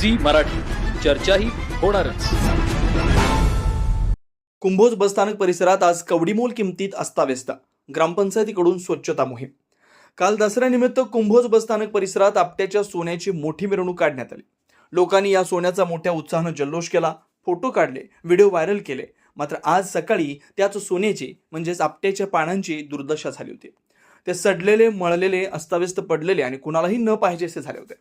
Zee Marathi. चर्चाही होणारच. कुंभोज बसस्थानक परिसरात आज कवडीमोल किमतीत अस्ताव्यस्त. ग्रामपंचायतीकडून स्वच्छता मोहीम. काल दसऱ्यानिमित्त कुंभोज बसस्थानक परिसरात आपट्याच्या सोन्याची मोठी मिरवणूक काढण्यात आली. लोकांनी या सोन्याचा मोठ्या उत्साहानं जल्लोष केला फोटो काढले व्हिडिओ व्हायरल केले. मात्र आज सकाळी त्याच सोन्याची म्हणजेच आपट्याच्या पानांची दुर्दशा झाली होती. ते सडलेले मळलेले अस्ताव्यस्त पडलेले आणि कुणालाही न पाहिजे असे झाले होते.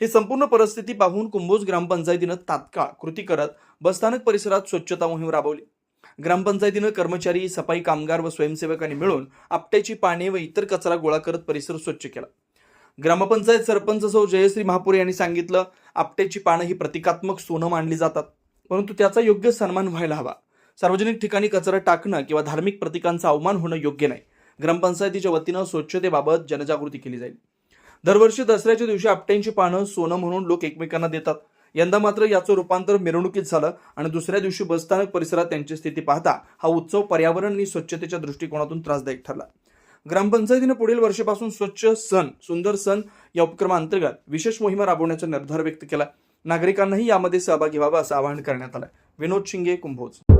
ही संपूर्ण परिस्थिती पाहून कुंभोज ग्रामपंचायतीनं तात्काळ कृती करत बसस्थानक परिसरात स्वच्छता मोहीम राबवली. ग्रामपंचायतीनं कर्मचारी सफाई कामगार व स्वयंसेवकांनी मिळून आपट्याची पाने व इतर कचरा गोळा करत परिसर स्वच्छ केला. ग्रामपंचायत सरपंच सौ जयश्री महापुरे यांनी सांगितलं आपट्याची पानं ही प्रतिकात्मक सोनं मानली जातात परंतु त्याचा योग्य सन्मान व्हायला हवा. सार्वजनिक ठिकाणी कचरा टाकणं किंवा धार्मिक प्रतीकांचा अवमान होणं योग्य नाही. ग्रामपंचायतीच्या वतीनं स्वच्छतेबाबत जनजागृती केली जाईल. दरवर्षी दसऱ्याच्या दिवशी आपट्यांची पानं सोनं म्हणून लोक एकमेकांना देतात. यंदा मात्र याचं रूपांतर मिरवणुकीत झालं आणि दुसऱ्या दिवशी बसस्थानक परिसरात त्यांची स्थिती पाहता हा उत्सव पर्यावरण आणि स्वच्छतेच्या दृष्टिकोनातून त्रासदायक ठरला. ग्रामपंचायतीनं पुढील वर्षीपासून स्वच्छ सण सुंदर सण या उपक्रमाअंतर्गत विशेष मोहिमा राबवण्याचा निर्धार व्यक्त केला. नागरिकांनाही यामध्ये सहभागी व्हावा असं आवाहन करण्यात आलं. विनोद शिंगे कुंभोज.